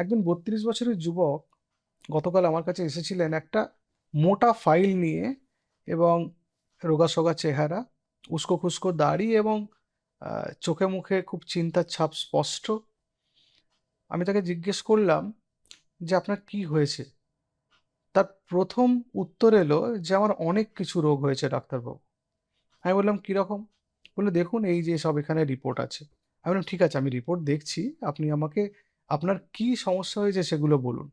একজন বত্রিশ বছরের যুবক গতকাল আমার কাছে এসেছিলেন একটা মোটা ফাইল নিয়ে এবং রোগাসোগা চেহারা, উস্কো খুস্কো দাড়ি এবং চোখে মুখে খুব চিন্তার ছাপ স্পষ্ট। আমি তাকে জিজ্ঞেস করলাম যে আপনার কি হয়েছে? তার প্রথম উত্তর এলো যে আমার অনেক কিছু রোগ হয়েছে ডাক্তারবাবু। আমি বললাম কীরকম বলল, দেখুন, এই যে সব এখানে রিপোর্ট আছে। আমি বললাম, ঠিক আছে, আমি রিপোর্ট দেখছি। আপনি আমাকে আপনার কি সমস্যা হয়েছে সেগুলো বলুন।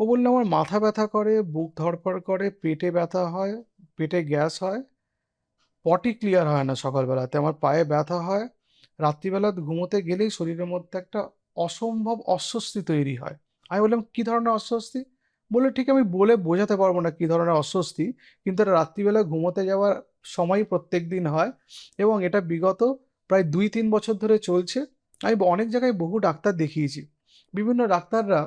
ও বলল, আমার মাথা ব্যথা করে, বুক ধড়ফড় করে, পেটে ব্যথা হয়, পেটে গ্যাস হয়, পটি ক্লিয়ার হয় না সকালবেলাতে, আমার পায়ে ব্যথা হয়, রাত্রিবেলা ঘুমোতে গেলেই শরীরের মধ্যে একটা অসম্ভব অস্বস্তি তৈরি হয়। আমি বললাম, কি ধরনের অস্বস্তি? বলে ঠিক আমি বলে বোঝাতে পারব না কি ধরনের অস্বস্তি, কিন্তু এটা রাত্রিবেলা ঘুমোতে যাওয়ার সময় প্রত্যেক দিন হয় এবং এটা বিগত প্রায় দুই তিন বছর ধরে চলছে। আমি অনেক জায়গায় বহু ডাক্তার দেখিয়েছি। বিভিন্ন ডাক্তাররা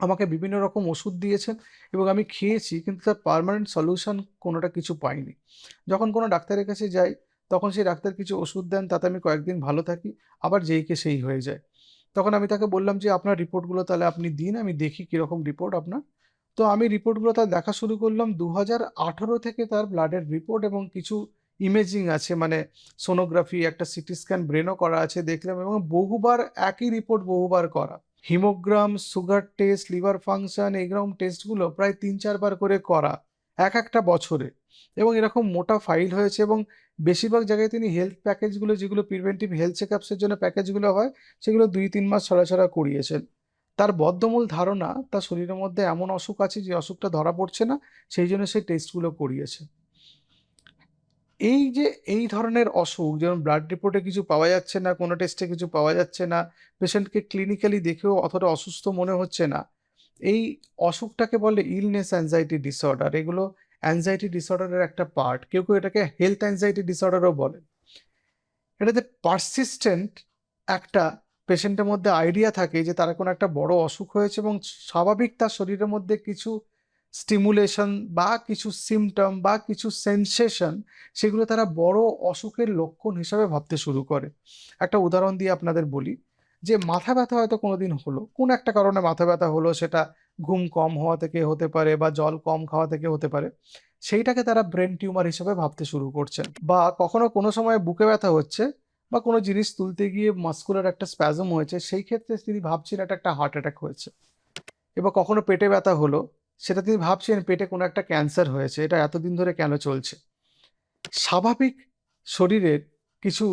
আমাকে বিভিন্ন রকম ওষুধ দিয়েছেন এবং আমি খেয়েছি কিন্তু তার পার্মানেন্ট সলিউশন কোনোটা কিছু পাইনি। যখন কোনো ডাক্তারের কাছে যাই, তখন সেই ডাক্তার কিছু ওষুধ দেন, তাতে আমি কয়েকদিন ভালো থাকি, আবার যেইকে সেই হয়ে যায়। তখন আমি তাকে বললাম যে, আপনার রিপোর্টগুলো তাহলে আপনি দিন, আমি দেখি কীরকম রিপোর্ট আপনার। তো আমি রিপোর্টগুলো তার দেখা শুরু করলাম দু হাজার আঠারো থেকে তার ব্লাডের রিপোর্ট এবং কিছু ইমেজিং আছে মানে সোনোগ্রাফি একটা সিটি স্ক্যান ব্রেনও করা আছে, দেখলাম এবং বহুবার একই রিপোর্ট বহুবার করা। Haemogram sugar test liver function এইরকম টেস্টগুলো প্রায় তিন চারবার করে করা, এক একটা বছরে। এবং এরকম মোটা ফাইল হয়েছে এবং বেশিরভাগ জায়গায় তিনি হেলথ প্যাকেজগুলো যেগুলো প্রিভেন্টিভ হেলথ চেকআপসের জন্য প্যাকেজগুলো হয়, সেগুলো দুই তিন মাস ছড়া ছড়া করিয়েছেন। তার বদ্ধমূল ধারণা, তার শরীরের মধ্যে এমন অসুখ আছে যে অসুখটা ধরা পড়ছে না, সেই জন্য সেই টেস্টগুলো করিয়েছে। এই যে, এই ধরনের অসুখ, যেমন ব্লাড রিপোর্টে কিছু পাওয়া যাচ্ছে না, কোনো টেস্টে কিছু পাওয়া যাচ্ছে না পেশেন্টকে ক্লিনিক্যালি দেখেও অতটা অসুস্থ মনে হচ্ছে না। এই অসুখটাকে বলে ইলনেস অ্যাংজাইটি ডিসঅর্ডার এগুলো অ্যাংজাইটি ডিসঅর্ডারের একটা পার্ট কেউ কেউ এটাকে হেলথ অ্যাংজাইটি ডিসঅর্ডারও বলে। এটাতে পারসিস্টেন্ট একটা পেশেন্টের মধ্যে আইডিয়া থাকে যে, তার কোনো একটা বড় অসুখ হয়েছে এবং স্বাভাবিক তার শরীরের মধ্যে কিছু স্টিমুলেশন বা কিছু সিমটম বা কিছু সেন্সেশন সেগুলো তারা বড় অসুখের লক্ষণ হিসাবে ভাবতে শুরু করে। একটা উদাহরণ দিয়ে আপনাদের বলি যে মাথা ব্যথা হয়তো কোনো দিন হলো, কোন একটা কারণে মাথা ব্যথা হলো সেটা ঘুম কম হওয়া থেকে হতে পারে বা জল কম খাওয়া থেকে হতে পারে, সেইটাকে তারা ব্রেন টিউমার হিসেবে ভাবতে শুরু করছেন। বা কখনো কোনো সময় বুকে ব্যথা হচ্ছে বা কোনো জিনিস তুলতে গিয়ে মাস্কুলার একটা স্প্যাজম হয়েছে, সেই ক্ষেত্রে তিনি ভাবছেন এটা একটা হার্ট অ্যাটাক হয়েছে। এবার কখনো পেটে ব্যথা হলো সেটা তিনি ভাবছেন পেটে কোনো একটা ক্যান্সার হয়েছে, এটা এতদিন ধরে কেন চলছে? স্বাভাবিক শরীরের কিছু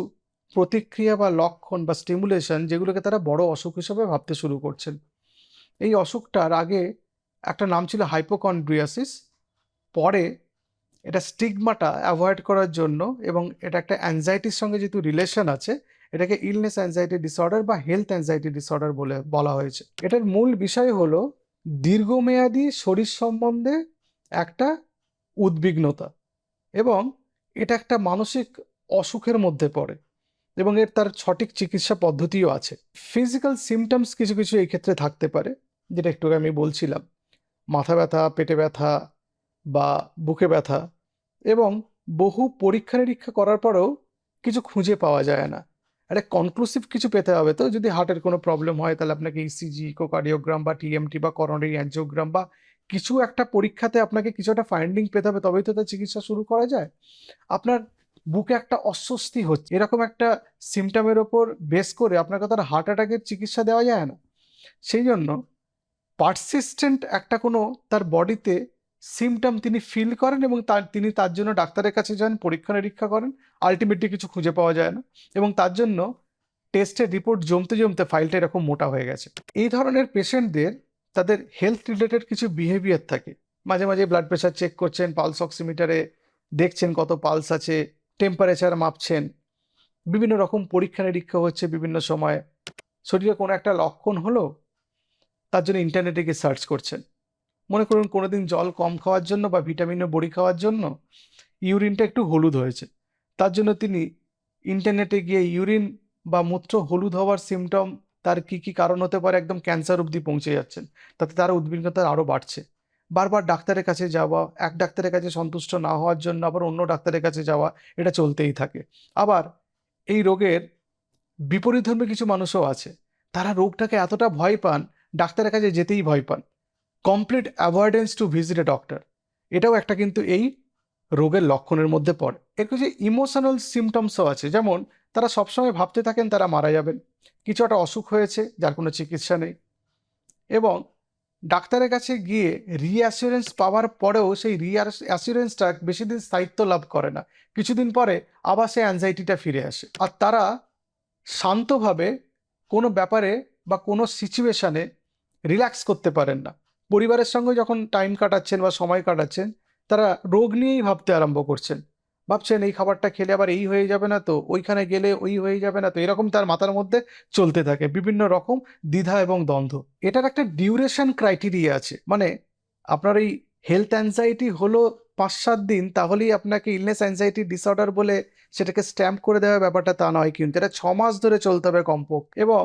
প্রতিক্রিয়া বা লক্ষণ বা স্টিমুলেশন যেগুলোকে তারা বড় অসুখ হিসেবে ভাবতে শুরু করছেন। এই অসুখটার আগে একটা নাম ছিল হাইপোকন্ড্রিয়াসিস পরে এটা স্টিগমাটা অ্যাভয়েড করার জন্য এবং এটা একটা অ্যাংজাইটির সঙ্গে যেহেতু রিলেশন আছে, এটাকে ইলনেস অ্যাংজাইটি ডিসঅর্ডার বা হেলথ অ্যাংজাইটি ডিসঅর্ডার বলে বলা হয়েছে। এটার মূল বিষয় হলো দীর্ঘমেয়াদী শরীর সম্বন্ধে একটা উদ্বিগ্নতা এবং এটা একটা মানসিক অসুখের মধ্যে পড়ে এবং এর তার সঠিক চিকিৎসা পদ্ধতিও আছে। ফিজিক্যাল সিমটমস কিছু কিছু এই ক্ষেত্রে থাকতে পারে, যেটা একটু আমি বলছিলাম। মাথা ব্যথা, পেটে ব্যথা বা বুকে ব্যথা এবং বহু পরীক্ষা নিরীক্ষা করার পরেও কিছু খুঁজে পাওয়া যায় না। একটা কনক্লুসিভ কিছু পেতে হবে তো? যদি হার্টের কোনো প্রবলেম হয়, তাহলে আপনাকে ইসিজি ইকোকার্ডিওগ্রাম বা টিএমটি বা করোনারি অ্যাঞ্জিওগ্রাম বা কিছু একটা পরীক্ষাতে আপনাকে কিছু একটা ফাইন্ডিং পেতে হবে, তবেই তো তার চিকিৎসা শুরু করা যায়। আপনার বুকে একটা অস্বস্তি হচ্ছে। এরকম একটা সিমটমের ওপর বেস করে আপনাকে তার হার্ট অ্যাটাকের চিকিৎসা দেওয়া যায় না। সেই জন্য পারসিস্টেন্ট একটা কোনো তার বডিতে সিমটম তিনি ফিল করেন এবং তার, তিনি তার জন্য ডাক্তারের কাছে যান, পরীক্ষা নিরীক্ষা করেন আলটিমেটলি কিছু খুঁজে পাওয়া যায় না। এবং তার জন্য টেস্টের রিপোর্ট জমতে জমতে ফাইলটা এরকম মোটা হয়ে গেছে। এই ধরনের পেশেন্টদের তাদের হেলথ রিলেটেড কিছু বিহেভিয়ার থাকে। মাঝে মাঝে ব্লাড প্রেশার চেক করছেন পালস অক্সিমিটারে দেখছেন কত পালস আছে টেম্পারেচার মাপছেন, বিভিন্ন রকম পরীক্ষা নিরীক্ষা হচ্ছে বিভিন্ন সময়। শরীরে কোনো একটা লক্ষণ হলো, তার জন্য ইন্টারনেটে গিয়ে সার্চ করছেন। মনে করুন কোনোদিন জল কম খাওয়ার জন্য বা ভিটামিনের বড়ি খাওয়ার জন্য ইউরিনটা একটু হলুদ হয়েছে। তার জন্য তিনি ইন্টারনেটে গিয়ে ইউরিন বা মূত্র হলুদ হওয়ার সিমটম তার কি কি কারণ হতে পারে একদম ক্যান্সার অবধি পৌঁছে যাচ্ছেন। তাতে তার উদ্বিগ্নতা আরও বাড়ছে। বারবার ডাক্তারের কাছে যাওয়া, এক ডাক্তারের কাছে সন্তুষ্ট না হওয়ার জন্য আবার অন্য ডাক্তারের কাছে যাওয়া, এটা চলতেই থাকে। আবার এই রোগের বিপরীতধর্মী কিছু মানুষও আছে। তারা রোগটাকে এতটা ভয় পান, ডাক্তারের কাছে যেতেই ভয় পান। Complete avoidance to visit a doctor এটাও একটা কিন্তু এই রোগের লক্ষণের মধ্যে পড়ে। এর কিছু ইমোশনাল সিমটমসও আছে। যেমন, তারা সবসময় ভাবতে থাকেন তারা মারা যাবেন। কিছু একটা অসুখ হয়েছে, যার কোনো চিকিৎসা নেই। এবং ডাক্তারের কাছে গিয়ে রিঅ্যাসিওরেন্স পাওয়ার পরেও সেই রিঅ্যাসিওরেন্সটা বেশি দিন স্থায়িত্ব লাভ করে না। কিছুদিন পরে আবার সেই অ্যাংজাইটিটা ফিরে আসে। আর তারা শান্তভাবে কোনো ব্যাপারে বা কোনো সিচুয়েশানে রিল্যাক্স করতে পারেন না। পরিবারের সঙ্গে যখন টাইম কাটাচ্ছেন বা সময় কাটাচ্ছেন, তারা রোগ নিয়েই ভাবতে আরম্ভ করছেন। ভাবছেন, এই খাবারটা খেলে আবার এই হয়ে যাবে না তো, ওইখানে গেলে ওই হয়ে যাবে না তো। এরকম তার মাথার মধ্যে চলতে থাকে বিভিন্ন রকম দ্বিধা এবং দ্বন্দ্ব। এটার একটা ডিউরেশন ক্রাইটেরিয়া আছে। মানে আপনার এই হেলথ অ্যাংজাইটি হলো পাঁচ সাত দিন, তাহলেই আপনাকে ইলনেস অ্যাংজাইটি ডিসঅর্ডার বলে সেটাকে স্ট্যাম্প করে দেওয়া ব্যাপারটা তা নয় কিন্তু এটা ছ মাস ধরে চলতে হবে কমপক্ষে। এবং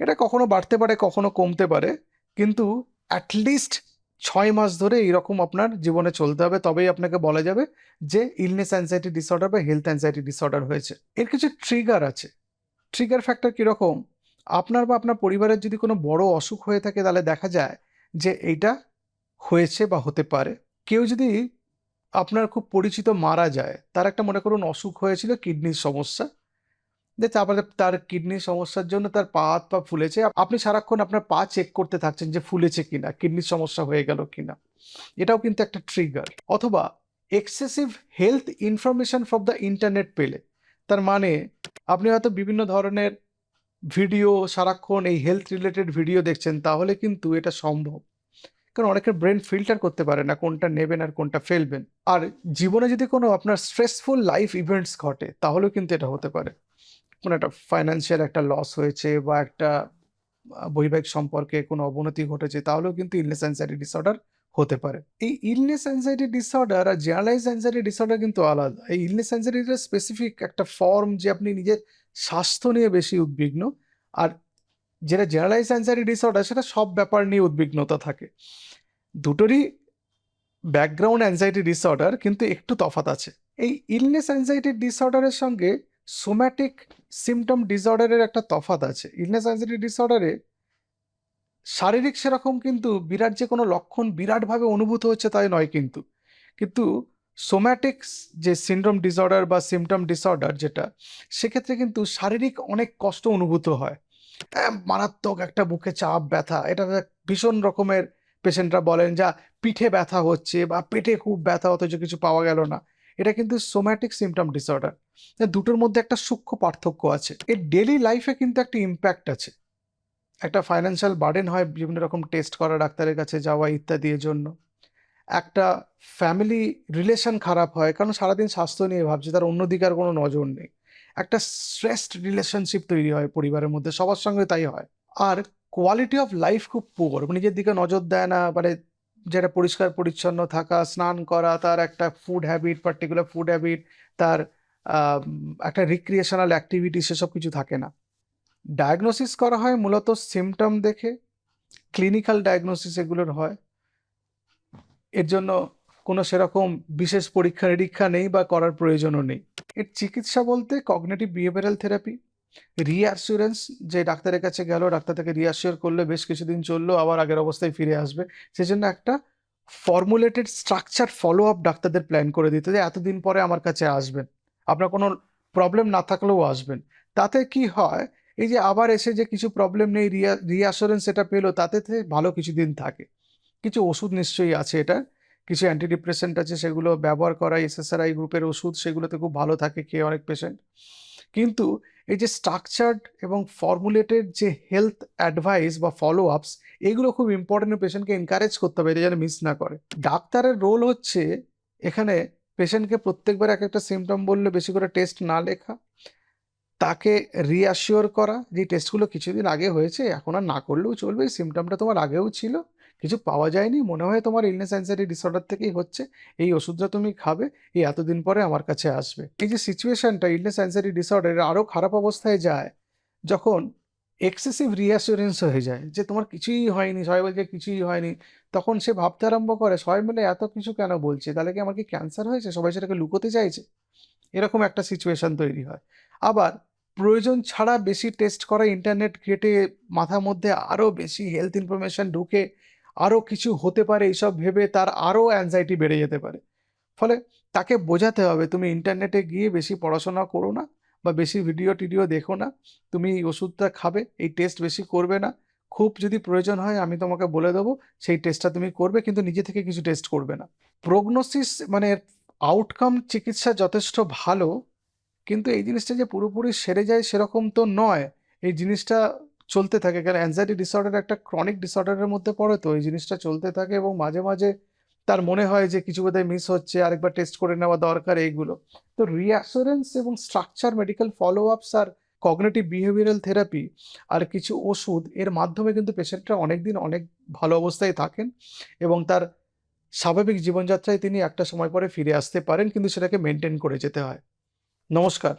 এটা কখনো বাড়তে পারে, কখনো কমতে পারে। কিন্তু অ্যাটলিস্ট ছয় মাস ধরে এইরকম আপনার জীবনে চলতে হবে। তবেই আপনাকে বলা যাবে যে ইলনেস অ্যাংজাইটি ডিসঅর্ডার বা হেলথ অ্যাংজাইটি ডিসঅর্ডার হয়েছে। এর কিছু ট্রিগার আছে। ট্রিগার ফ্যাক্টর কীরকম? আপনার বা আপনার পরিবারের যদি কোনো বড় অসুখ হয়ে থাকে, তাহলে দেখা যায় যে এইটা হয়েছে বা হতে পারে। কেউ যদি আপনার খুব পরিচিত মারা যায়, তার একটা মনে করুন অসুখ হয়েছিল কিডনির সমস্যা যে তারপরে তার কিডনির সমস্যার জন্য তার পা, হাত, পা ফুলেছে। আপনি সারাক্ষণ আপনার পা চেক করতে থাকছেন যে ফুলেছে কিনা কিডনির সমস্যা হয়ে গেল কিনা। এটাও কিন্তু একটা ট্রিগার অথবা excessive health information from the internet পেলে। তার মানে আপনি হয়তো বিভিন্ন ধরনের ভিডিও সারাক্ষণ এই হেলথ রিলেটেড ভিডিও দেখছেন, তাহলে কিন্তু এটা সম্ভব। কারণ অনেকের ব্রেন ফিল্টার করতে পারে না কোনটা নেবেন আর কোনটা ফেলবেন। আর জীবনে যদি কোনো আপনার স্ট্রেসফুল লাইফ ইভেন্টস ঘটে, তাহলেও কিন্তু এটা হতে পারে। কোনো একটা ফাইন্যান্সিয়াল একটা লস হয়েছে বা একটা বৈবাহিক সম্পর্কে কোনো অবনতি ঘটেছে, তাহলেও কিন্তু ইলনেস অ্যাংজাইটি ডিসঅর্ডার হতে পারে। এই ইলনেস অ্যাংজাইটি ডিসঅর্ডার আর জেনারেলাইজ অ্যাংজাইটি ডিসঅর্ডার কিন্তু আলাদা। এই ইলনেস অ্যাংজাইটির স্পেসিফিক একটা ফর্ম যে আপনি নিজের স্বাস্থ্য নিয়ে বেশি উদ্বিগ্ন, আর যেটা জেনারেলাইজ অ্যাংজাইটি ডিসঅর্ডার সেটা সব ব্যাপার নিয়ে উদ্বিগ্নতা থাকে। দুটোরই ব্যাকগ্রাউন্ড অ্যাংজাইটি ডিসঅর্ডার কিন্তু একটু তফাৎ আছে। এই ইলনেস অ্যাংজাইটি ডিসঅর্ডারের সঙ্গে সোম্যাটিক সিমটম ডিসঅর্ডারের একটা তফাৎ আছে। ইলনেস অ্যাংজাইটি ডিসঅর্ডারে শারীরিক সেরকম কিন্তু বিরাট যে কোনো লক্ষণ বিরাটভাবে অনুভূত হচ্ছে তাই নয় কিন্তু। কিন্তু সোম্যাটিক্স যে সিনড্রোম ডিসঅর্ডার বা সিমটম ডিসঅর্ডার যেটা সেক্ষেত্রে কিন্তু শারীরিক অনেক কষ্ট অনুভূত হয়। আহ, মারাত্মক একটা বুকে চাপ ব্যথা এটা ভীষণ রকমের পেশেন্টরা বলেন যা পিঠে ব্যথা হচ্ছে বা পেটে খুব ব্যথা অথচ কিছু পাওয়া গেল না। এটা কিন্তু সোম্যাটিক সিমটম ডিসঅর্ডার দুটোর মধ্যে একটা সূক্ষ্ম পার্থক্য আছে। এর ডেলি লাইফে কিন্তু একটা ইম্প্যাক্ট আছে। একটা ফাইন্যান্সিয়াল বার্ডেন হয় বিভিন্ন রকম টেস্ট করা ডাক্তারের কাছে যাওয়া ইত্যাদি এর জন্য। একটা ফ্যামিলি রিলেশন খারাপ হয়, কারণ সারাদিন স্বাস্থ্য নিয়ে ভাবছে, তার অন্যদিকে আর কোনো নজর নেই। একটা স্ট্রেসড রিলেশনশিপ তৈরি হয় পরিবারের মধ্যে, সবার সঙ্গে তাই হয়। আর কোয়ালিটি অফ লাইফ খুব পুয়ার নিজের দিকে নজর দেয় না মানে যেটা পরিষ্কার, পরিচ্ছন্ন থাকা, স্নান করা, তার একটা food habit particular food habit তার একটা রিক্রিয়েশনাল অ্যাক্টিভিটি সেসব কিছু থাকে না। ডায়াগনোসিস করা হয় মূলত সিমটম দেখে ক্লিনিক্যাল ডায়াগনোসিস এগুলোর হয়। এর জন্য কোনো সেরকম বিশেষ পরীক্ষা নিরীক্ষা নেই বা করার প্রয়োজনও নেই। এর চিকিৎসা বলতে কগনেটিভ বিহেভিয়ারাল থেরাপি রিঅ্যাসুরেন্স যে ডাক্তারের কাছে গেল, ডাক্তার তাকে রিঅ্যাসিওর করলে, বেশ কিছুদিন চলল, আবার আগের অবস্থায় ফিরে আসবে। সেজন্য একটা ফর্মুলেটেড স্ট্রাকচার ফলো আপ ডাক্তারদের প্ল্যান করে দিতে যে এতদিন পরে আমার কাছে আসবেন। আপনার কোনো প্রবলেম না থাকলেও আসবেন। তাতে কি হয়, এই যে আবার এসে যে কিছু প্রবলেম নেই রিয়া রিঅ্যাসুরেন্স এটা পেল, তাতে ভালো কিছুদিন থাকে। কিছু ওষুধ নিশ্চয়ই আছে এটা। কিছু অ্যান্টিডিপ্রেসেন্ট আছে, সেগুলো ব্যবহার করা এসএসআরআই গ্রুপের ওষুধ, সেগুলোতে খুব ভালো থাকে, খেয়ে অনেক পেশেন্ট কিন্তু এই যে স্ট্রাকচার্ড এবং ফর্মুলেটেড যে হেলথ অ্যাডভাইস বা ফলো আপস এগুলো খুব ইম্পর্টেন্ট পেশেন্টকে এনকারেজ করতে হবে এটা যেন মিস না করে। ডাক্তারের রোল হচ্ছে এখানে পেশেন্টকে প্রত্যেকবার এক একটা সিমটম বললে বেশি করে টেস্ট না লেখা, তাকে রিঅ্যাসিওর করা। যে টেস্টগুলো কিছুদিন আগে হয়েছে, এখন আর না করলেও চলবে, এই সিমটমটা তোমার আগেও ছিল। কিছু পাওয়া যায়নি। মনে হয় তোমার ইলনেস অ্যাংজাইটি ডিসঅর্ডার থেকেই হচ্ছে। এই ওষুধটা তুমি খাবে, এই এতদিন পরে আমার কাছে আসবে। এই যে সিচুয়েশনটা ইলনেস অ্যাংজাইটি ডিসঅর্ডার আরও খারাপ অবস্থায় যায়, যখন এক্সেসিভ রিঅ্যাসুরেন্স হয়ে যায়, যে তোমার কিছুই হয়নি, সবাই বলছে কিছুই হয়নি, তখন সে ভাবতে আরম্ভ করে, সবাই মিলে এত কিছু কেন বলছে? তাহলে কি আমার কি ক্যান্সার হয়েছে? সবাই সেটাকে লুকোতে চাইছে? এরকম একটা সিচুয়েশন তৈরি হয়। আবার প্রয়োজন ছাড়া বেশি টেস্ট করা ইন্টারনেট ঘেঁটে মাথার মধ্যে আরও বেশি হেলথ ইনফরমেশন ঢুকে আরও কিছু হতে পারে, এইসব ভেবে তার আরও অ্যাংজাইটি বেড়ে যেতে পারে। ফলে তাকে বোঝাতে হবে, তুমি ইন্টারনেটে গিয়ে বেশি পড়াশোনা করো না বা বেশি ভিডিও টিডিও দেখো না। তুমি এই ওষুধটা খাবে, এই টেস্ট বেশি করবে না। খুব যদি প্রয়োজন হয়, আমি তোমাকে বলে দেবো, সেই টেস্টটা তুমি করবে, কিন্তু নিজে থেকে কিছু টেস্ট করবে না। প্রগনোসিস মানে আউটকাম চিকিৎসা যথেষ্ট ভালো, কিন্তু এই জিনিসটা যে পুরোপুরি সেরে যায় সেরকম তো নয়। এই জিনিসটা চলতে থাকে। কারণ অ্যাংজাইটি ডিসঅর্ডার একটা ক্রনিক ডিসঅর্ডারের মধ্যে পড়ে তো, এই জিনিসটা চলতে থাকে এবং মাঝে মাঝে তার মনে হয় যে কিছু বোধহয় মিস হচ্ছে, আরেকবার টেস্ট করে নেওয়া দরকার এইগুলো। তো রিঅ্যাসুরেন্স এবং স্ট্রাকচার মেডিকেল ফলো আপস আর কগনেটিভ বিহেভিয়ারাল থেরাপি আর কিছু ওষুধ, এর মাধ্যমে কিন্তু পেশেন্টরা অনেক দিন অনেক ভালো অবস্থায় থাকেন এবং তার স্বাভাবিক জীবনযাত্রায় তিনি একটা সময় পরে ফিরে আসতে পারেন, কিন্তু সেটাকে মেনটেন করে যেতে হয়। নমস্কার।